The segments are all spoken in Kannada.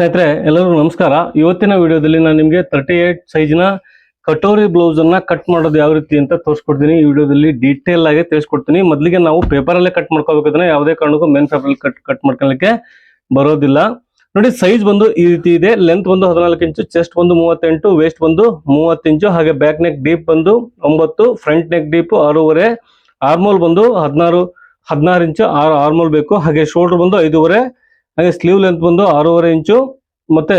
ಸ್ನೇಹಿತರೆ, ಎಲ್ಲರಿಗೂ ನಮಸ್ಕಾರ. ಇವತ್ತಿನ ವಿಡಿಯೋದಲ್ಲಿ ನಾನು ನಿಮಗೆ ತರ್ಟಿ ಏಟ್ ಸೈಜ್ನ ಕಟೋರಿ ಬ್ಲೌಸ್ ಅನ್ನ ಕಟ್ ಮಾಡೋದು ಯಾವ ರೀತಿ ಅಂತ ತೋರಿಸ್ಕೊಡ್ತೀನಿ. ಈ ವಿಡಿಯೋದಲ್ಲಿ ಡೀಟೇಲ್ ಆಗಿ ತಿಳಿಸ್ಕೊಡ್ತೀನಿ. ಮೊದಲಿಗೆ ನಾವು ಪೇಪರಲ್ಲೇ ಕಟ್ ಮಾಡ್ಕೋಬೇಕಂದ್ರೆ ಯಾವುದೇ ಕಾರಣಕ್ಕೂ ಮೇನ್ ಪೇಪರ್ ಕಟ್ ಕಟ್ ಮಾಡ್ಕೊಳ್ಳಿಕ್ಕೆ ಬರೋದಿಲ್ಲ. ನೋಡಿ ಸೈಜ್ ಬಂದು ಈ ರೀತಿ ಇದೆ. ಲೆಂತ್ ಬಂದು ಹದಿನಾಲ್ಕು ಇಂಚು ಚೆಸ್ಟ್ ಬಂದು ಮೂವತ್ತೆಂಟು ವೇಸ್ಟ್ ಬಂದು ಮೂವತ್ತು ಇಂಚು ಹಾಗೆ ಬ್ಯಾಕ್ ನೆಕ್ ಡೀಪ್ ಬಂದು ಒಂಬತ್ತು ಫ್ರಂಟ್ ನೆಕ್ ಡೀಪ್ ಆರೂವರೆ ಆರ್ಮೋಲ್ ಬಂದು ಹದಿನಾರು ಹದಿನಾರು ಇಂಚು ಆರು ಆರ್ಮೋಲ್ ಬೇಕು. ಹಾಗೆ ಶೋಲ್ಡರ್ ಬಂದು ಐದೂವರೆ ಹಾಗೆ ಸ್ಲೀವ್ ಲೆಂತ್ ಬಂದು ಆರೂವರೆ ಇಂಚು ಮತ್ತೆ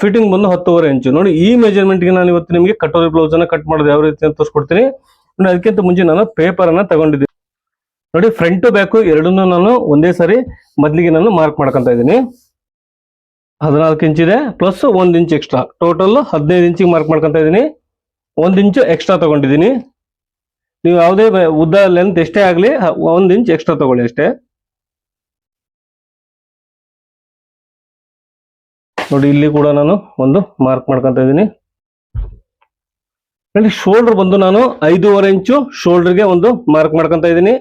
ಫಿಟ್ಟಿಂಗ್ ಬಂದು ಹತ್ತುವರೆ ಇಂಚು. ನೋಡಿ, ಈ ಮೆಜರ್ಮೆಂಟ್ಗೆ ನಾನು ಇವತ್ತು ನಿಮಗೆ ಕಟೋರಿ ಬ್ಲೌಸ್ ಅನ್ನ ಕಟ್ ಮಾಡೋದು ಯಾವ ರೀತಿ ಅಂತ ತೋರಿಸ್ಕೊಡ್ತೀನಿ. ನೋಡಿ, ಅದಕ್ಕಿಂತ ಮುಂಚೆ ನಾನು ಪೇಪರ್ ಅನ್ನ ತಗೊಂಡಿದ್ದೀನಿ ನೋಡಿ ಫ್ರಂಟ್ ಬ್ಯಾಕು ಎರಡನ್ನೂ ನಾನು ಒಂದೇ ಸಾರಿ ಮೊದಲಿಗೆ ನಾನು ಮಾರ್ಕ್ ಮಾಡ್ಕೊಂತ ಇದ್ದೀನಿ. ಹದಿನಾಲ್ಕು ಇಂಚ್ ಇದೆ ಪ್ಲಸ್ ಒಂದು ಇಂಚ್ ಎಕ್ಸ್ಟ್ರಾ ಟೋಟಲ್ ಹದಿನೈದು ಇಂಚಿಗೆ ಮಾರ್ಕ್ ಮಾಡ್ಕೊಂತ ಇದ್ದೀನಿ. ಒಂದು ಇಂಚು ಎಕ್ಸ್ಟ್ರಾ ತಗೊಂಡಿದ್ದೀನಿ. ನೀವು ಯಾವುದೇ ಉದ್ದ ಲೆಂತ್ ಎಷ್ಟೇ ಆಗಲಿ, ಒಂದು ಇಂಚ್ ಎಕ್ಸ್ಟ್ರಾ ತಗೊಳ್ಳಿ ಅಷ್ಟೇ. ನೋಡಿ, ಇಲ್ಲಿ ಕೂಡ ನಾನು ಒಂದು ಮಾರ್ಕ್ ಮಾಡ್ಕೊಂತ ಇದ್ದೀನಿ. ನೋಡಿ ಶೋಲ್ಡರ್ ಬಂದು ನಾನು ಐದೂವರೆ ಇಂಚು ಶೋಲ್ಡರ್ಗೆ ಒಂದು ಮಾರ್ಕ್ ಮಾಡ್ಕೊಂತ ಇದ್ದೀನಿ.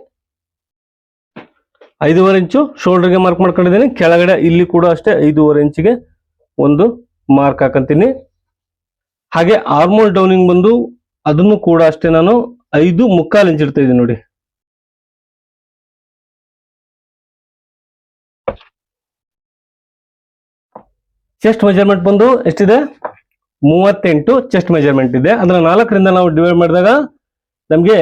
ಐದೂವರೆ ಇಂಚು ಶೋಲ್ಡರ್ಗೆ ಮಾರ್ಕ್ ಮಾಡ್ಕೊಂಡಿದ್ದೀನಿ ಕೆಳಗಡೆ ಇಲ್ಲಿ ಕೂಡ ಅಷ್ಟೇ ಐದೂವರೆ ಇಂಚಿಗೆ ಒಂದು ಮಾರ್ಕ್ ಹಾಕಂತೀನಿ. ಹಾಗೆ ಆರ್ಮೋಲ್ ಡೌನಿಂಗ್ ಬಂದು ಅದನ್ನು ಕೂಡ ಅಷ್ಟೇ ನಾನು ಐದು ಮುಕ್ಕಾಲು ಇಂಚ್ ಇಡ್ತಾ ಇದ್ದೀನಿ ನೋಡಿ. ಚೆಸ್ಟ್ ಮೆಜರ್ಮೆಂಟ್ ಬಂದು ಎಷ್ಟಿದೆ? ಮೂವತ್ತೆಂಟು ಚೆಸ್ಟ್ ಮೆಜರ್ಮೆಂಟ್ ಇದೆ. ಅಂದ್ರೆ ನಾಲ್ಕರಿಂದ ನಾವು ಡಿವೈಡ್ ಮಾಡಿದಾಗ ನಮಗೆ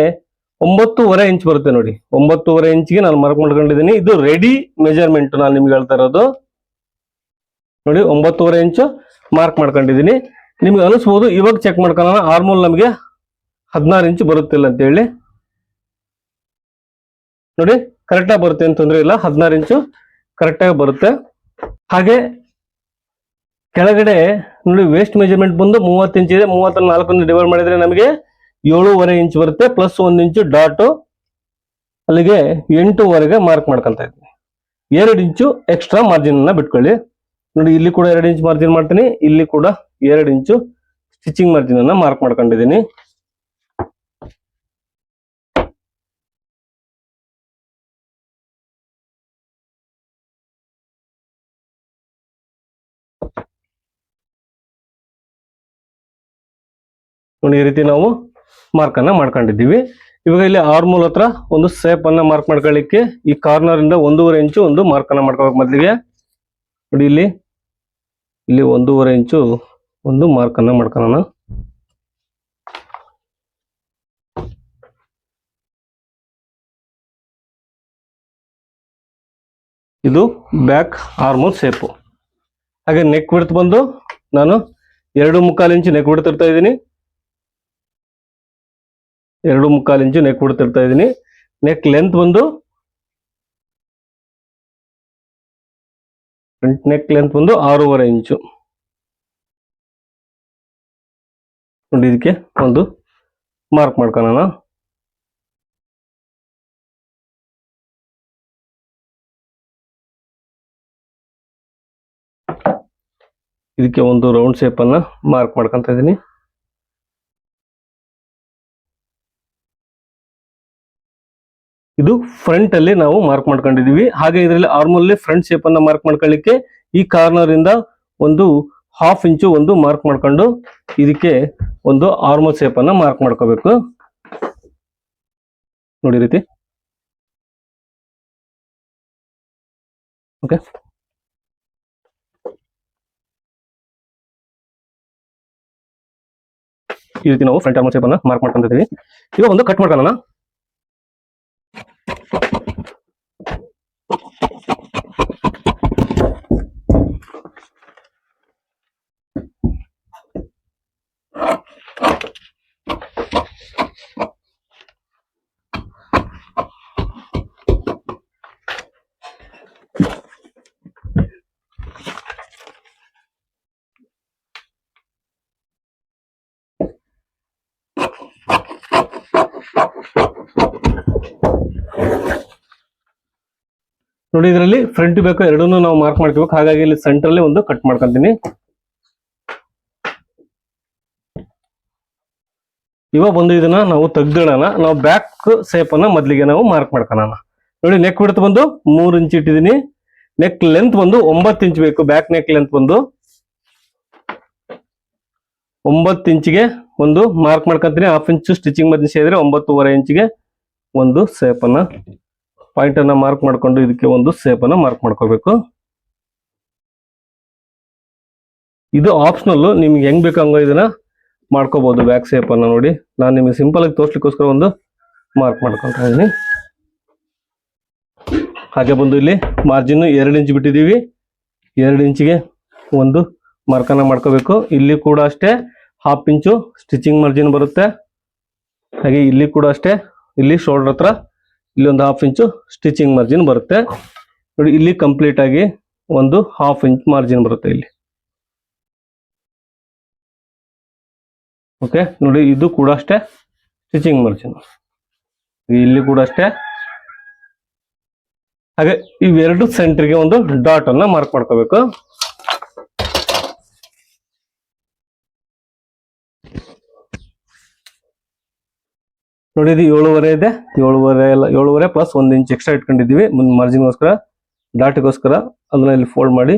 ಒಂಬತ್ತೂವರೆ ಇಂಚ್ ಬರುತ್ತೆ ನೋಡಿ. ಒಂಬತ್ತೂವರೆ ಇಂಚ್ಗೆ ನಾನು ಮಾರ್ಕ್ ಮಾಡ್ಕೊಂಡಿದ್ದೀನಿ. ಇದು ರೆಡಿ ಮೆಜರ್ಮೆಂಟ್ ನಾನು ನಿಮ್ಗೆ ಹೇಳ್ತಾ ಇರೋದು. ನೋಡಿ, ಒಂಬತ್ತೂವರೆ ಇಂಚು ಮಾರ್ಕ್ ಮಾಡ್ಕೊಂಡಿದ್ದೀನಿ. ನಿಮ್ಗೆ ಅನಿಸ್ಬೋದು, ಇವಾಗ ಚೆಕ್ ಮಾಡ್ಕೊಳ್ಳೋಣ ಆರ್ಮೋಲ್ ನಮಗೆ ಹದಿನಾರು ಇಂಚ್ ಬರುತ್ತಿಲ್ಲ ಅಂತ ಹೇಳಿ. ನೋಡಿ ಕರೆಕ್ಟಾಗಿ ಬರುತ್ತೆ ಅಂತ ತೊಂದರೆ ಇಲ್ಲ. ಹದಿನಾರು ಇಂಚು ಕರೆಕ್ಟಾಗಿ ಬರುತ್ತೆ. ಹಾಗೆ ಕೆಳಗಡೆ ನೋಡಿ ವೇಸ್ಟ್ ಮೆಜರ್ಮೆಂಟ್ ಬಂದು ಮೂವತ್ತು ಇಂಚ್ ಇದೆ. ಮೂವತ್ತ ನಾಲ್ಕನ್ನು ಡಿವೈಡ್ ಮಾಡಿದ್ರೆ ನಮಗೆ ಏಳುವರೆ ಇಂಚ್ ಬರುತ್ತೆ. ಪ್ಲಸ್ ಒಂದು ಇಂಚು ಡಾಟು ಅಲ್ಲಿಗೆ ಎಂಟೂವರೆಗೆ ಮಾರ್ಕ್ ಮಾಡ್ಕೊಂತ ಇದ್ದೀನಿ ಎರಡು ಇಂಚು ಎಕ್ಸ್ಟ್ರಾ ಮಾರ್ಜಿನ್ ಅನ್ನ ಬಿಟ್ಕೊಳ್ಳಿ. ನೋಡಿ, ಇಲ್ಲಿ ಕೂಡ ಎರಡು ಇಂಚ್ ಮಾರ್ಜಿನ್ ಮಾಡ್ತೀನಿ. ಇಲ್ಲಿ ಕೂಡ ಎರಡು ಇಂಚು ಸ್ಟಿಚಿಂಗ್ ಮಾರ್ಜಿನ್ ಅನ್ನ ಮಾರ್ಕ್ ಮಾಡ್ಕೊಂಡಿದ್ದೀನಿ. ನೋಡಿ, ಈ ರೀತಿ ನಾವು ಮಾರ್ಕ್ ಅನ್ನ ಮಾಡ್ಕೊಂಡಿದ್ದೀವಿ. ಇವಾಗ ಇಲ್ಲಿ ಆರ್ಮೂಲ್ ಹತ್ರ ಒಂದು ಸೇಪ್ ಅನ್ನ ಮಾರ್ಕ್ ಮಾಡ್ಕೊಳ್ಳಿಕ್ಕೆ ಈ ಕಾರ್ನರ್ ಇಂದ ಒಂದೂವರೆ ಇಂಚು ಒಂದು ಮಾರ್ಕ್ ಅನ್ನ ಮಾಡ್ಕೋಬೇಕು ಮೊದಲಿಗೆ. ನೋಡಿ ಇಲ್ಲಿ ಇಲ್ಲಿ ಒಂದೂವರೆ ಇಂಚು ಒಂದು ಮಾರ್ಕ್ ಅನ್ನ ಮಾಡ್ಕೊಳ್ಳೋಣ. ಇದು ಬ್ಯಾಕ್ ಆರ್ಮೋಲ್ ಸೇಪು ಹಾಗೆ ನೆಕ್ ಬಿಡ್ತು ಬಂದು ನಾನು ಎರಡು ಮುಕ್ಕಾಲು ಇಂಚು ನೆಕ್ ಬಿಡ್ತಿರ್ತಾ ಇದ್ದೀನಿ. ಎರಡು ಮುಕ್ಕಾಲು ಇಂಚು ನೆಕ್ ಕೊಡ್ತಿರ್ತಾ ಇದ್ದೀನಿ ನೆಕ್ ಲೆಂತ್ ಬಂದು ಫ್ರಂಟ್ ನೆಕ್ ಲೆಂತ್ ಬಂದು ಆರೂವರೆ ಇಂಚು. ನೋಡಿ ಇದಕ್ಕೆ ಒಂದು ಮಾರ್ಕ್ ಮಾಡ್ಕೊಳ್ಳೋಣ ಇದಕ್ಕೆ ಒಂದು ರೌಂಡ್ ಶೇಪ್ ಅನ್ನು ಮಾರ್ಕ್ ಮಾಡ್ಕೊತಾ ಇದ್ದೀನಿ ಇದು ಫ್ರಂಟ್ ಅಲ್ಲಿ ನಾವು ಮಾರ್ಕ್ ಮಾಡ್ಕೊಂಡಿದೀವಿ ಹಾಗೆ ಇದರಲ್ಲಿ ಆರ್ಮಲ್ಲಿ ಫ್ರಂಟ್ ಶೇಪ್ ಅನ್ನ ಮಾರ್ಕ್ ಮಾಡ್ಕೊಳ್ಳಿಕ್ಕೆ ಈ ಕಾರ್ನರ್ ಇಂದ ಒಂದು ಹಾಫ್ ಇಂಚು ಒಂದು ಮಾರ್ಕ್ ಮಾಡ್ಕೊಂಡು ಇದಕ್ಕೆ ಒಂದು ಆರ್ಮಲ್ ಶೇಪ್ ಅನ್ನ ಮಾರ್ಕ್ ಮಾಡ್ಕೋಬೇಕು. ನೋಡಿ ರೀತಿ. ಓಕೆ ಈ ರೀತಿ ನಾವು ಫ್ರಂಟ್ ಆರ್ಮಲ್ ಶೇಪ್ ಅನ್ನ ಮಾರ್ಕ್ ಮಾಡ್ಕೊಂಡಿದ್ದೀವಿ. ಈಗ ಒಂದು ಕಟ್ ಮಾಡ್ಕೊಳ್ಳೋಣ. ನೋಡಿ, ಇದರಲ್ಲಿ ಫ್ರಂಟ್ ಬೇಕು ಎರಡನ್ನೂ ನಾವು ಮಾರ್ಕ್ ಮಾಡ್ಕೋಬೇಕು. ಹಾಗಾಗಿ ಇಲ್ಲಿ ಸೆಂಟರ್ ಅಲ್ಲಿ ಒಂದು ಕಟ್ ಮಾಡ್ಕೊಂತೀನಿ. ಇವಾಗ ಬಂದು ಇದನ್ನ ನಾವು ತೆಗ್ದಿಡೋಣ. ನಾವು ಬ್ಯಾಕ್ ಸೇಪ್ ಅನ್ನ ಮೊದಲಿಗೆ ನಾವು ಮಾರ್ಕ್ ಮಾಡ್ಕೊಳ್ಳೋಣ ನೋಡಿ ನೆಕ್ ಬಿಡ್ತ ಬಂದು ಮೂರ್ ಇಂಚ್ ಇಟ್ಟಿದ್ದೀನಿ. ನೆಕ್ ಲೆಂತ್ ಬಂದು ಒಂಬತ್ತು ಇಂಚ್ ಬೇಕು. ಬ್ಯಾಕ್ ನೆಕ್ ಲೆಂತ್ ಬಂದು ಒಂಬತ್ತು ಇಂಚ್ಗೆ ಒಂದು ಮಾರ್ಕ್ ಮಾಡ್ಕೊಂತೀನಿ. ಹಾಫ್ ಇಂಚ್ ಸ್ಟಿಚಿಂಗ್ ಮಧ್ಯೆ ಸೇರಿದ್ರೆ ಒಂಬತ್ತುವರೆ ಇಂಚ್ಗೆ ಒಂದು ಸೇಪ್ ಪಾಯಿಂಟ್ ಅನ್ನ ಮಾರ್ಕ್ ಮಾಡ್ಕೊಂಡು ಇದಕ್ಕೆ ಒಂದು ಸೇಪ್ ಅನ್ನ ಮಾರ್ಕ್ ಮಾಡ್ಕೋಬೇಕು ಇದು ಆಪ್ಷನಲ್ ನಿಮ್ಗೆ ಹೆಂಗ್ ಬೇಕು ಹಂಗ ಇದನ್ನ ಮಾಡ್ಕೋಬಹುದು ಬ್ಯಾಕ್ ಸೇಪ್ ಅನ್ನ ನೋಡಿ. ನಾನು ನಿಮಗೆ ಸಿಂಪಲ್ ಆಗಿ ತೋರ್ಸ್ಲಿಕ್ಕೋಸ್ಕರ ಒಂದು ಮಾರ್ಕ್ ಮಾಡ್ಕೊತಾ ಇದೀನಿ ಹಾಗೆ ಬಂದು ಇಲ್ಲಿ ಮಾರ್ಜಿನ್ ಎರಡು ಇಂಚ್ ಬಿಟ್ಟಿದೀವಿ ಎರಡು ಇಂಚಿಗೆ ಒಂದು ಮಾರ್ಕನ್ನ ಮಾಡ್ಕೋಬೇಕು. ಇಲ್ಲಿ ಕೂಡ ಅಷ್ಟೇ ಹಾಫ್ ಇಂಚು ಸ್ಟಿಚಿಂಗ್ ಮಾರ್ಜಿನ್ ಬರುತ್ತೆ. ಹಾಗೆ ಇಲ್ಲಿ ಕೂಡ ಅಷ್ಟೇ, ಇಲ್ಲಿ ಶೋಲ್ಡರ್ ಹತ್ರ ಇಲ್ಲಿ ಒಂದು ಹಾಫ್ ಇಂಚು ಸ್ಟಿಚಿಂಗ್ ಮಾರ್ಜಿನ್ ಬರುತ್ತೆ. ನೋಡಿ, ಇಲ್ಲಿ ಕಂಪ್ಲೀಟ್ ಆಗಿ ಒಂದು ಹಾಫ್ ಇಂಚ್ ಮಾರ್ಜಿನ್ ಬರುತ್ತೆ ಇಲ್ಲಿ. ಓಕೆ ನೋಡಿ, ಇದು ಕೂಡ ಅಷ್ಟೇ ಸ್ಟಿಚಿಂಗ್ ಮಾರ್ಜಿನ್ ಇಲ್ಲಿ ಕೂಡ ಅಷ್ಟೇ. ಹಾಗೆ ಇವೆರಡು ಸೆಂಟ್ರಿಗೆ ಒಂದು ಡಾಟ್ ಅನ್ನ ಮಾರ್ಕ್ ಮಾಡ್ಕೋಬೇಕು. ನೋಡಿ, ಇದು ಏಳುವರೆ ಇದೆ. ಏಳುವರೆ ಎಲ್ಲ, ಏಳುವರೆ ಪ್ಲಸ್ ಒಂದು ಇಂಚ್ ಎಕ್ಸ್ಟ್ರಾ ಇಟ್ಕೊಂಡಿದ್ದೀವಿ. ಮುಂದೆ ಮಾರ್ಜಿನ್ಗೋಸ್ಕರ ಡಾಟಿಗೋಸ್ಕರ ಅದನ್ನ ಇಲ್ಲಿ ಫೋಲ್ಡ್ ಮಾಡಿ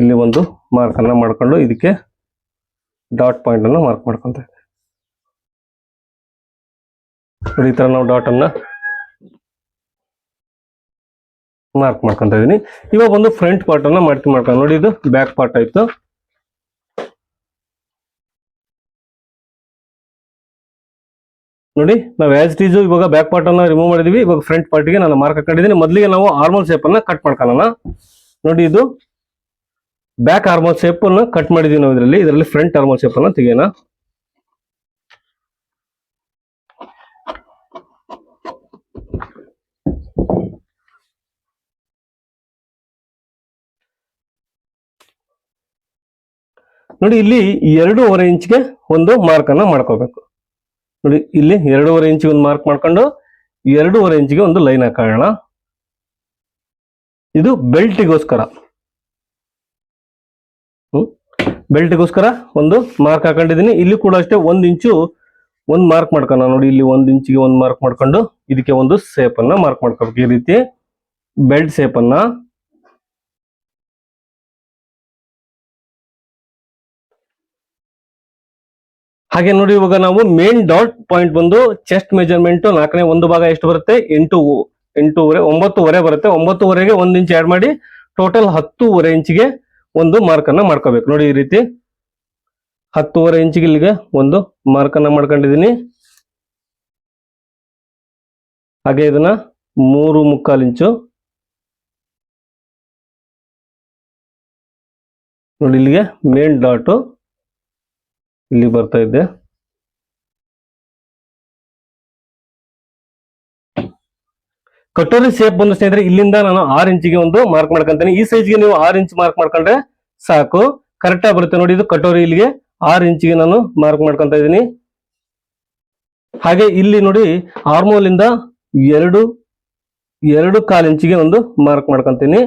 ಇಲ್ಲಿ ಒಂದು ಮಾರ್ಕ್ ಅನ್ನ ಮಾಡ್ಕೊಂಡು ಇದಕ್ಕೆ ಡಾಟ್ ಪಾಯಿಂಟ್ ಅನ್ನ ಮಾರ್ಕ್ ಮಾಡ್ಕೊಂತ. ನೋಡಿ, ಈ ತರ ನಾವು ಡಾಟ್ ಅನ್ನ ಮಾರ್ಕ್ ಮಾಡ್ಕೊಂತ ಇದ್ದೀನಿ. ಇವಾಗ ಒಂದು ಫ್ರಂಟ್ ಪಾರ್ಟ್ ಅನ್ನ ಮಾಡ್ತಿ ಮಾಡ್ಕೊಂಡು ನೋಡಿ, ಇದು ಬ್ಯಾಕ್ ಪಾರ್ಟ್ ಆಯ್ತು. ನೋಡಿ, ನಾವು ಆಸ್ ಇಟ್ ಈಸ್ ಇವಾಗ ಬ್ಯಾಕ್ ಪಾರ್ಟ್ ಅನ್ನ ರಿಮೂವ್ ಮಾಡಿದೀವಿ. ಇವಾಗ ಫ್ರಂಟ್ ಪಾರ್ಟಿಗೆ ನಾನು ಮಾರ್ಕ್ ಹಾಕೊಂಡಿದ್ದೀನಿ ಮೊದಲಿಗೆ ನಾವು ಆರ್ಮಲ್ ಶೇಪ್ ಅನ್ನ ಕಟ್ ಮಾಡ್ಕೊಳ್ಳೋಣ. ನೋಡಿ ಇದು ಬ್ಯಾಕ್ ಆರ್ಮಲ್ ಶೇಪ್ ಅನ್ನ ಕಟ್ ಮಾಡಿದೀವಿ ನಾವು ಇದರಲ್ಲಿ. ಇದರಲ್ಲಿ ಫ್ರಂಟ್ ಆರ್ಮಲ್ ಶೇಪ್ ಅನ್ನ ತೆಗೆಯೋಣ. ನೋಡಿ, ಇಲ್ಲಿ ಎರಡೂವರೆ ಇಂಚ್ಗೆ ಒಂದು ಮಾರ್ಕ್ ಅನ್ನ ಮಾಡ್ಕೋಬೇಕು. ನೋಡಿ, ಇಲ್ಲಿ ಎರಡೂವರೆ ಇಂಚಿಗೆ ಒಂದು ಮಾರ್ಕ್ ಮಾಡ್ಕೊಂಡು ಎರಡೂವರೆ ಇಂಚಿಗೆ ಒಂದು ಲೈನ್ ಹಾಕೋಣ. ಇದು ಬೆಲ್ಟಿಗೋಸ್ಕರ. ಬೆಲ್ಟಿಗೋಸ್ಕರ ಒಂದು ಮಾರ್ಕ್ ಹಾಕೊಂಡಿದ್ದೀನಿ. ಇಲ್ಲಿ ಕೂಡ ಅಷ್ಟೇ ಒಂದು ಇಂಚು ಒಂದು ಮಾರ್ಕ್ ಮಾಡ್ಕೋಣ ನೋಡಿ, ಇಲ್ಲಿ ಒಂದು ಇಂಚಿಗೆ ಒಂದು ಮಾರ್ಕ್ ಮಾಡ್ಕೊಂಡು ಇದಕ್ಕೆ ಒಂದು ಸೇಪನ್ನ ಮಾರ್ಕ್ ಮಾಡ್ಕೋಬೇಕು ಈ ರೀತಿ. ಬೆಲ್ಟ್ ಸೇಪ್ ಹಾಗೆ ನೋಡಿ ಇವಾಗ ನಾವು ಮೇನ್ ಡಾಟ್ ಪಾಯಿಂಟ್ ಬಂದು ಚೆಸ್ಟ್ ಮೆಜರ್ಮೆಂಟ್ ನಾಲ್ಕನೇ ಒಂದು ಭಾಗ ಎಷ್ಟು ಬರುತ್ತೆ? ಎಂಟು ಎಂಟೂವರೆ, ಒಂಬತ್ತುವರೆ ಬರುತ್ತೆ. ಒಂಬತ್ತುವರೆಗೆ ಒಂದ್ ಇಂಚ್ ಆಡ್ ಮಾಡಿ ಟೋಟಲ್ ಹತ್ತೂವರೆ ಇಂಚಿಗೆ ಒಂದು ಮಾರ್ಕ್ ಅನ್ನ ಮಾಡ್ಕೋಬೇಕು. ನೋಡಿ ಈ ರೀತಿ ಹತ್ತೂವರೆ ಇಂಚಿಗೆ ಇಲ್ಲಿಗೆ ಒಂದು ಮಾರ್ಕ್ ಅನ್ನ ಮಾಡ್ಕೊಂಡಿದೀನಿ ಹಾಗೆ ಇದನ್ನ ಮೂರು ಮುಕ್ಕಾಲು ಇಂಚು ನೋಡಿ ಇಲ್ಲಿಗೆ ಮೇನ್ ಡಾಟ್ ಇಲ್ಲಿ ಬರ್ತಾ ಇದ್ದೆ. ಕಟೋರಿ ಶೇಪ್ ಬಂದು ಸ್ನೇಹಿತರೆ, ಇಲ್ಲಿಂದ ನಾನು ಆರ್ ಇಂಚಿಗೆ ಒಂದು ಮಾರ್ಕ್ ಮಾಡ್ಕೊಂತೇನೆ. ಈ ಸೈಜ್ಗೆ ನೀವು ಆರ್ ಇಂಚ್ ಮಾರ್ಕ್ ಮಾಡ್ಕೊಂಡ್ರೆ ಸಾಕು. ಕರೆಕ್ಟ್ ಆಗಿ ಬರುತ್ತೆ ನೋಡಿ ಇದು ಕಟೋರಿ ಇಲ್ಲಿಗೆ ಆರ್ ಇಂಚಿಗೆ ನಾನು ಮಾರ್ಕ್ ಮಾಡ್ಕೊಂತ ಇದ್ದೀನಿ. ಹಾಗೆ ಇಲ್ಲಿ ನೋಡಿ ಆರ್ಮೋಲ್ ಇಂದ ಎರಡು ಎರಡು ಕಾಲು ಇಂಚಿಗೆ ಒಂದು ಮಾರ್ಕ್ ಮಾಡ್ಕೊಂತೀನಿ.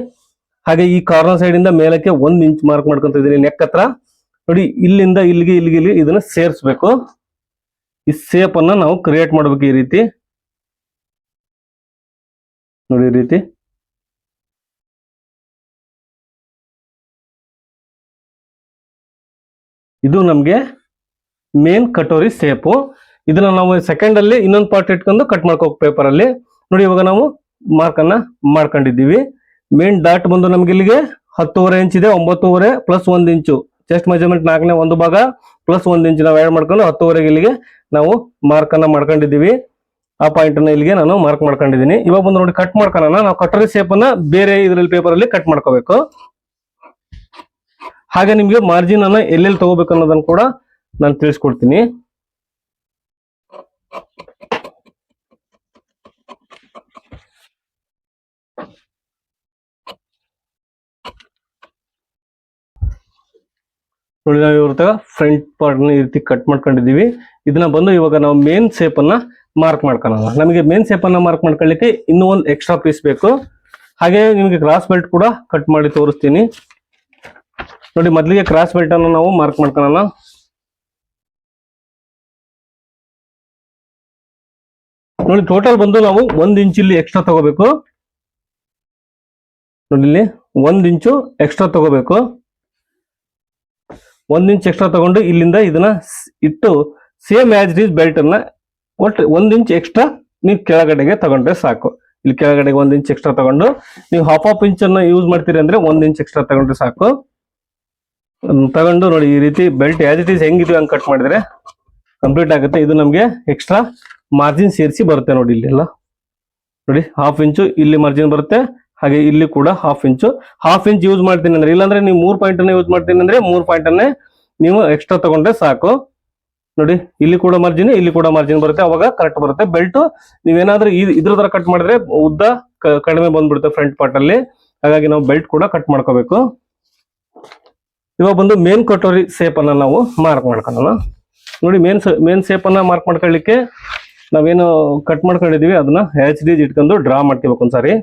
ಹಾಗೆ ಈ ಕಾರ್ನರ್ ಸೈಡ್ ಇಂದ ಮೇಲಕ್ಕೆ ಒಂದ್ ಇಂಚ್ ಮಾರ್ಕ್ ಮಾಡ್ಕೊಂತ ಇದೀನಿ ನೆಕ್ ಹತ್ರ. ನೋಡಿ, ಇಲ್ಲಿಂದ ಇಲ್ಲಿಗೆ ಇಲ್ಲಿಗೆ ಇಲ್ಲಿ ಇದನ್ನ ಸೇರಿಸ್ಬೇಕು. ಈ ಸೇಪ್ ಅನ್ನ ನಾವು ಕ್ರಿಯೇಟ್ ಮಾಡ್ಬೇಕು ಈ ರೀತಿ. ನೋಡಿ ಈ ರೀತಿ. ಇದು ನಮ್ಗೆ ಮೇನ್ ಕಟೋರಿ ಸೇಪು ಇದನ್ನ ನಾವು ಸೆಕೆಂಡ್ ಅಲ್ಲಿ ಇನ್ನೊಂದು ಪಾರ್ಟ್ ಇಟ್ಕೊಂಡು ಕಟ್ ಮಾಡ್ಕೋಕ್ ಪೇಪರ್ ಅಲ್ಲಿ. ನೋಡಿ, ಇವಾಗ ನಾವು ಮಾರ್ಕ್ ಅನ್ನ ಮಾಡ್ಕೊಂಡಿದ್ದೀವಿ. ಮೇನ್ ಡಾಟ್ ಬಂದು ನಮ್ಗೆ ಇಲ್ಲಿಗೆ ಹತ್ತುವರೆ ಇಂಚ್ ಇದೆ, ಒಂಬತ್ತುವರೆ ಪ್ಲಸ್ ಒಂದ್ ಇಂಚು ಚೆಸ್ಟ್ ಮೆಜರ್ಮೆಂಟ್ ನಾಲ್ಕನೇ ಒಂದು ಭಾಗ ಪ್ಲಸ್ ಒಂದು ಇಂಚ್ ನಾವು ಆಡ್ ಮಾಡ್ಕೊಂಡು ಹತ್ತುವರೆಗೆ ಇಲ್ಲಿಗೆ ನಾವು ಮಾರ್ಕ್ ಅನ್ನ ಮಾಡ್ಕೊಂಡಿದ್ದೀವಿ. ಆ ಪಾಯಿಂಟ್ ಅನ್ನ ಇಲ್ಲಿಗೆ ನಾನು ಮಾರ್ಕ್ ಮಾಡ್ಕೊಂಡಿದ್ದೀನಿ. ಇವಾಗ ಬಂದು ನೋಡಿ ಕಟ್ ಮಾಡ್ಕೊಳ್ಳೋಣ. ನಾವು ಕಟ್ಟರಿ ಶೇಪ್ ಅನ್ನ ಬೇರೆ ಇದರಲ್ಲಿ ಪೇಪರ್ ಅಲ್ಲಿ ಕಟ್ ಮಾಡ್ಕೋಬೇಕು. ಹಾಗೆ ನಿಮ್ಗೆ ಮಾರ್ಜಿನ್ ಅನ್ನ ಎಲ್ಲೆಲ್ಲಿ ತಗೋಬೇಕು ಅನ್ನೋದನ್ನ ಕೂಡ ನಾನು ತಿಳಿಸ್ಕೊಡ್ತೀನಿ. ನೋಡಿ ನಾವು ಇವ್ರ ಫ್ರಂಟ್ ಪಾರ್ಟ್ ಈ ರೀತಿ ಕಟ್ ಮಾಡ್ಕೊಂಡಿದ್ದೀವಿ. ಇದನ್ನ ಬಂದು ಇವಾಗ ನಾವು ಮೇನ್ ಶೇಪ್ ಅನ್ನ ಮಾರ್ಕ್ ಮಾಡ್ಕೊಳ್ಳೋಣ. ನಮಗೆ ಮೇನ್ ಶೇಪ್ ಅನ್ನ ಮಾರ್ಕ್ ಮಾಡ್ಕೊಳ್ಳಿಕ್ಕೆ ಇನ್ನೂ ಒಂದು ಎಕ್ಸ್ಟ್ರಾ ಪೀಸ್ ಬೇಕು. ಹಾಗೆ ನಿಮಗೆ ಕ್ರಾಸ್ ಬೆಲ್ಟ್ ಕೂಡ ಕಟ್ ಮಾಡಿ ತೋರಿಸ್ತೀನಿ. ನೋಡಿ, ಮೊದಲಿಗೆ ಕ್ರಾಸ್ ಬೆಲ್ಟ್ ಅನ್ನು ನಾವು ಮಾರ್ಕ್ ಮಾಡ್ಕೊಳ್ಳೋಣ. ನೋಡಿ ಟೋಟಲ್ ಬಂದು ನಾವು ಒಂದ್ ಇಂಚ್ ಇಲ್ಲಿ ಎಕ್ಸ್ಟ್ರಾ ತಗೋಬೇಕು. ನೋಡಿ, ಇಲ್ಲಿ ಒಂದ್ ಇಂಚು ಎಕ್ಸ್ಟ್ರಾ ತಗೋಬೇಕು. ಒಂದ್ ಇಂಚ್ ಎಕ್ಸ್ಟ್ರಾ ತಗೊಂಡು ಇಲ್ಲಿಂದ ಇದನ್ನ ಇಟ್ಟು same as it is belt ಅನ್ನ ಒಟ್ಟು ಒಂದು ಇಂಚ್ ಎಕ್ಸ್ಟ್ರಾ ನೀವು ಕೆಳಗಡೆಗೆ ತಗೊಂಡ್ರೆ ಸಾಕು. ಇಲ್ಲಿ ಕೆಳಗಡೆಗೆ ಒಂದು ಇಂಚ್ ಎಕ್ಸ್ಟ್ರಾ ತಗೊಂಡು ನೀವು ಹಾಫ್ ಹಾಫ್ ಇಂಚ್ ಅನ್ನ ಯೂಸ್ ಮಾಡ್ತೀರಿ ಅಂದ್ರೆ ಒಂದು ಇಂಚ್ ಎಕ್ಸ್ಟ್ರಾ ತಗೊಂಡ್ರೆ ಸಾಕು. ತಗೊಂಡು ನೋಡಿ ಈ ರೀತಿ ಬೆಲ್ಟ್ ಆಸ್ ಇಟ್ ಈಸ್ ಹೆಂಗಿದೀವಿ ಹಂಗೆ ಕಟ್ ಮಾಡಿದ್ರೆ ಕಂಪ್ಲೀಟ್ ಆಗುತ್ತೆ. ಇದು ನಮಗೆ ಎಕ್ಸ್ಟ್ರಾ ಮಾರ್ಜಿನ್ ಸೇರಿಸಿ ಬರುತ್ತೆ ನೋಡಿ ಇಲ್ಲೆಲ್ಲ. ನೋಡಿ ಹಾಫ್ ಇಂಚು ಇಲ್ಲಿ ಮಾರ್ಜಿನ್ ಬರುತ್ತೆ. ಹಾಗೆ ಇಲ್ಲಿ ಕೂಡ half inch half inch use ಮಾಡ್ತೀನಿ ಅಂದ್ರೆ, ಇಲ್ಲಾಂದ್ರೆ ನೀವು ಮೂರು ಪಾಯಿಂಟ್ ಅನ್ನ ಯೂಸ್ ಮಾಡ್ತೀನಿ ಅಂದ್ರೆ ಮೂರು ಪಾಯಿಂಟ್ ಅನ್ನೇ ನೀವು ಎಕ್ಸ್ಟ್ರಾ ತಗೊಂಡ್ರೆ ಸಾಕು. ನೋಡಿ, ಇಲ್ಲಿ ಕೂಡ ಮಾರ್ಜಿನ್ ಇಲ್ಲಿ ಕೂಡ ಮಾರ್ಜಿನ್ ಬರುತ್ತೆ. ಅವಾಗ ಕರೆಕ್ಟ್ ಬರುತ್ತೆ. ಬೆಲ್ಟ್ ನೀವೇನಾದ್ರೂ ಇದ್ರ ತರ ಕಟ್ ಮಾಡಿದ್ರೆ ಉದ್ದ ಕಡಿಮೆ ಬಂದ್ಬಿಡುತ್ತೆ ಫ್ರಂಟ್ ಪಾರ್ಟ್ ಅಲ್ಲಿ. ಹಾಗಾಗಿ ನಾವು ಬೆಲ್ಟ್ ಕೂಡ ಕಟ್ ಮಾಡ್ಕೋಬೇಕು. ಇವಾಗ ಬಂದು ಮೇನ್ ಕಟೋರಿ ಸೇಪ್ ಅನ್ನ ನಾವು ಮಾರ್ಕ್ ಮಾಡ್ಕೊಳ್ಳೋಣ. ನೋಡಿ ಮೇನ್ ಮೇನ್ ಸೇಪ್ ಅನ್ನ ಮಾರ್ಕ್ ಮಾಡ್ಕೊಳ್ಳಿಕ್ಕೆ ನಾವೇನು ಕಟ್ ಮಾಡ್ಕೊಂಡಿದೀವಿ, ಅದನ್ನ ಹೆಚ್ ಡಿಜ್ ಇಟ್ಕೊಂಡು ಡ್ರಾ ಮಾಡ್ಕೋಬೇಕು ಒಂದ್ಸಾರಿ.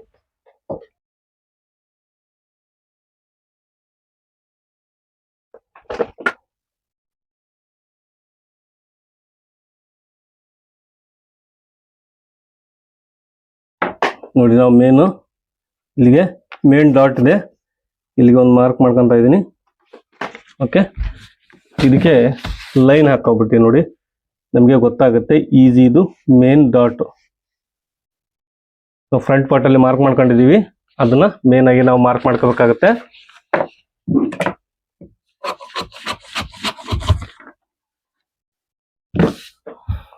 ನೋಡಿ, ನಾವು ಮೇನು ಇಲ್ಲಿಗೆ ಮೇನ್ ಡಾಟ್ ಇದೆ. ಇಲ್ಲಿಗೆ ಒಂದು ಮಾರ್ಕ್ ಮಾಡ್ಕೊಂತ ಇದ್ದೀನಿ. ಓಕೆ ಇದಕ್ಕೆ ಲೈನ್ ಹಾಕೋಬಿಟ್ಟು ನೋಡಿ. ನಮಗೆ ಗೊತ್ತಾಗುತ್ತೆ ಈಸಿ ಇದು ಮೇನ್ ಡಾಟ್ ಫ್ರಂಟ್ ಪಾರ್ಟ್ ಅಲ್ಲಿ ಮಾರ್ಕ್ ಮಾಡ್ಕೊಂಡಿದ್ದೀವಿ. ಅದನ್ನ ಮೇನ್ ಆಗಿ ನಾವು ಮಾರ್ಕ್ ಮಾಡ್ಕೋಬೇಕಾಗತ್ತೆ.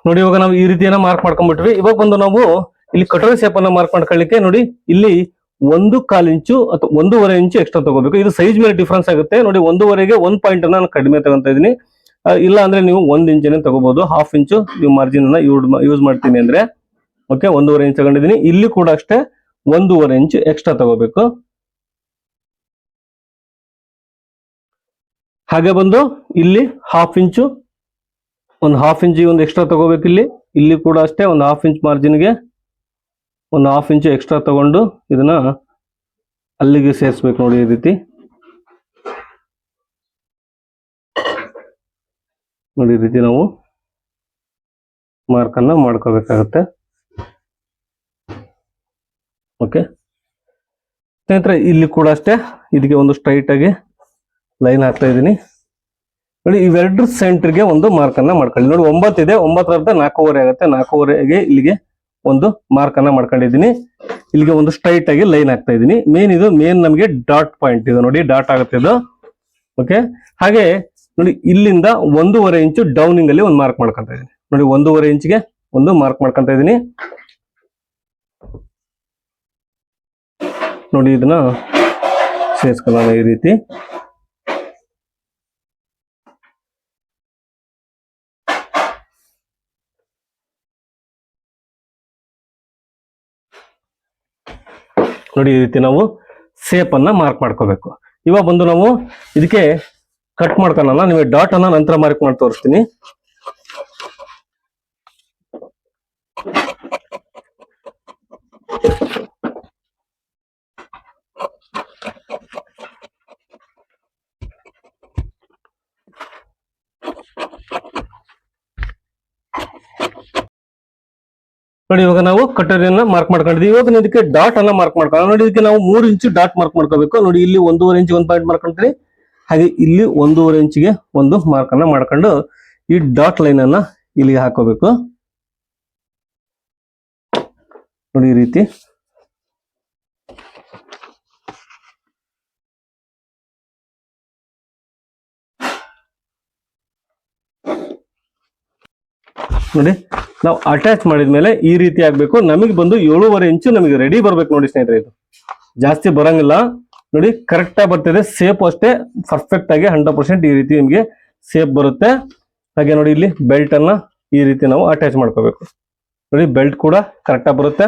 ನೋಡಿ, ಇವಾಗ ನಾವು ಈ ರೀತಿಯನ್ನ ಮಾರ್ಕ್ ಮಾಡ್ಕೊಂಡ್ಬಿಟ್ವಿ. ಇವಾಗ ಬಂದು ನಾವು ಇಲ್ಲಿ ಕಟೋರಿ ಶೇಪ್ ಅನ್ನ ಮಾರ್ಕ್ ಮಾಡ್ಕೊಳ್ಳಿಕ್ಕೆ ನೋಡಿ, ಇಲ್ಲಿ ಒಂದು ಕಾಲ್ ಇಂಚು ಅಥವಾ ಒಂದೂವರೆ ಇಂಚು ಎಕ್ಸ್ಟ್ರಾ ತಗೋಬೇಕು. ಇದು ಸೈಜ್ ಮೇಲೆ ಡಿಫ್ರೆನ್ಸ್ ಆಗುತ್ತೆ. ನೋಡಿ, ಒಂದೂವರೆಗೆ ಒಂದ್ ಪಾಯಿಂಟ್ ನಾನು ಕಡಿಮೆ ತಗೊಂತ ಇದೀನಿ ಇಲ್ಲ ಅಂದ್ರೆ ನೀವು ಒಂದ್ ಇಂಚನೇ ತಗೋಬಹುದು ಹಾಫ್ ಇಂಚು, ನೀವು ಮಾರ್ಜಿನ್ ಅನ್ನ ಯೂಸ್ ಮಾಡ್ತೀನಿ ಅಂದ್ರೆ. ಓಕೆ ಒಂದೂವರೆ ಇಂಚ್ ತಗೊಂಡಿದ್ದೀನಿ. ಇಲ್ಲಿ ಕೂಡ ಅಷ್ಟೇ ಒಂದೂವರೆ ಇಂಚು ಎಕ್ಸ್ಟ್ರಾ ತಗೋಬೇಕು. ಹಾಗೆ ಬಂದು ಇಲ್ಲಿ ಹಾಫ್ ಇಂಚು, ಒಂದು ಹಾಫ್ ಇಂಚ್ ಒಂದು ಎಕ್ಸ್ಟ್ರಾ ತಗೋಬೇಕು ಇಲ್ಲಿ. ಇಲ್ಲಿ ಕೂಡ ಅಷ್ಟೇ ಒಂದು ಹಾಫ್ ಇಂಚ್ ಮಾರ್ಜಿನ್ಗೆ ಒಂದು ಹಾಫ್ ಇಂಚು ಎಕ್ಸ್ಟ್ರಾ ತಗೊಂಡು ಇದನ್ನ ಅಲ್ಲಿಗೆ ಸೇರಿಸ್ಬೇಕು ನೋಡಿ ಈ ರೀತಿ. ನೋಡಿ ಈ ರೀತಿ ನಾವು ಮಾರ್ಕ್ ಅನ್ನ ಮಾಡ್ಕೋಬೇಕಾಗತ್ತೆ. ಓಕೆ ಸ್ನೇಹಿತರೆ, ಇಲ್ಲಿ ಕೂಡ ಅಷ್ಟೇ ಇದಕ್ಕೆ ಒಂದು ಸ್ಟ್ರೈಟ್ ಆಗಿ ಲೈನ್ ಹಾಕ್ತಾ ಇದ್ದೀನಿ. ನೋಡಿ, ಇವೆರಡು ಸೆಂಟರ್ಗೆ ಒಂದು ಮಾರ್ಕ್ ಅನ್ನ ಮಾಡ್ಕೊಳ್ಳಿ. ನೋಡಿ ಒಂಬತ್ತಿದೆ ಒಂಬತ್ತರದ ನಾಲ್ಕೂವರೆ ಆಗುತ್ತೆ. ನಾಲ್ಕೂವರೆಗೆ ಇಲ್ಲಿಗೆ ಒಂದು ಮಾರ್ಕ್ ಅನ್ನ ಮಾಡ್ಕೊಂಡಿದ್ದೀನಿ. ಇಲ್ಲಿಗೆ ಒಂದು ಸ್ಟ್ರೈಟ್ ಆಗಿ ಲೈನ್ ಹಾಕ್ತಾ ಇದ್ದೀನಿ. ಮೇನ್ ಇದು ಮೇನ್ ನಮಗೆ ಡಾಟ್ ಪಾಯಿಂಟ್ ಇದು ನೋಡಿ ಡಾಟ್ ಆಗುತ್ತೆ ಇದು. ಓಕೆ ಹಾಗೆ ನೋಡಿ, ಇಲ್ಲಿಂದ ಒಂದೂವರೆ ಇಂಚು ಡೌನಿಂಗ್ ಅಲ್ಲಿ ಒಂದು ಮಾರ್ಕ್ ಮಾಡ್ಕೊಂತ ಇದ್ದೀನಿ. ನೋಡಿ, ಒಂದೂವರೆ ಇಂಚ್ಗೆ ಒಂದು ಮಾರ್ಕ್ ಮಾಡ್ಕೊಂತ ಇದ್ದೀನಿ. ನೋಡಿ, ಇದನ್ನ ಸೇರಿಸ್ಕೊಳ್ಳೋಣ ಈ ರೀತಿ. ನೋಡಿ ಈ ರೀತಿ ನಾವು ಸೇಪನ್ನು ಮಾರ್ಕ್ ಮಾಡ್ಕೋಬೇಕು. ಇವಾಗ ಬಂದು ನಾವು ಇದಕ್ಕೆ ಕಟ್ ಮಾಡ್ಕೊಳ್ಳೋಣ ನಿಮಗೆ ಡಾಟ್ ಅನ್ನ ನಂತರ ಮಾರ್ಕ್ ಮಾಡಿ ತೋರಿಸ್ತೀನಿ. ನೋಡಿ, ಇವಾಗ ನಾವು ಕಟೋರಿಯನ್ನ ಮಾರ್ಕ್ ಮಾಡ್ಕೊಂಡಿದ್ವಿ ಇವಾಗ ಇದಕ್ಕೆ ಡಾಟ್ ಅನ್ನ ಮಾರ್ಕ್ ಮಾಡ್ಕೊಳ್ಳೋಣ. ನೋಡಿ, ಇದಕ್ಕೆ ನಾವು ಮೂರು ಇಂಚು ಡಾಟ್ ಮಾರ್ಕ್ ಮಾಡ್ಕೋಬೇಕು. ನೋಡಿ, ಇಲ್ಲಿ ಒಂದೂವರೆ ಇಂಚ್ ಒಂದು ಪಾಯಿಂಟ್ ಮಾಡ್ಕೊಂತೀರಿ ಹಾಗೆ ಇಲ್ಲಿ ಒಂದೂವರೆ ಇಂಚಿಗೆ ಒಂದು ಮಾರ್ಕ್ ಅನ್ನ ಮಾಡ್ಕೊಂಡು ಈ ಡಾಟ್ ಲೈನ್ ಅನ್ನ ಇಲ್ಲಿಗೆ ಹಾಕೋಬೇಕು. ನೋಡಿ, ಈ ರೀತಿ. ನೋಡಿ. ನಾವು ಅಟ್ಯಾಚ್ ಮಾಡಿದ ಮೇಲೆ ಈ ರೀತಿ ಆಗ್ಬೇಕು. ನಮಗೆ ಬಂದು ಏಳುವರೆ ಇಂಚು ನಮಗೆ ರೆಡಿ ಬರ್ಬೇಕು ನೋಡಿ ಸ್ನೇಹಿತರೆ ಇದು. ಜಾಸ್ತಿ ಬರಂಗಿಲ್ಲ. ನೋಡಿ ಕರೆಕ್ಟ್ ಆಗಿ ಬರ್ತಿದೆ. ಸೇಪ್ ಅಷ್ಟೇ ಪರ್ಫೆಕ್ಟ್ ಆಗಿ ಹಂಡ್ರೆಡ್ ಪರ್ಸೆಂಟ್ ಈ ರೀತಿ ನಿಮಗೆ ಸೇಫ್ ಬರುತ್ತೆ. ಹಾಗೆ ನೋಡಿ ಇಲ್ಲಿ ಬೆಲ್ಟ್ ಅನ್ನ ಈ ರೀತಿ ನಾವು ಅಟ್ಯಾಚ್ ಮಾಡ್ಕೋಬೇಕು. ನೋಡಿ ಬೆಲ್ಟ್ ಕೂಡ ಕರೆಕ್ಟ್ ಆಗಿ ಬರುತ್ತೆ.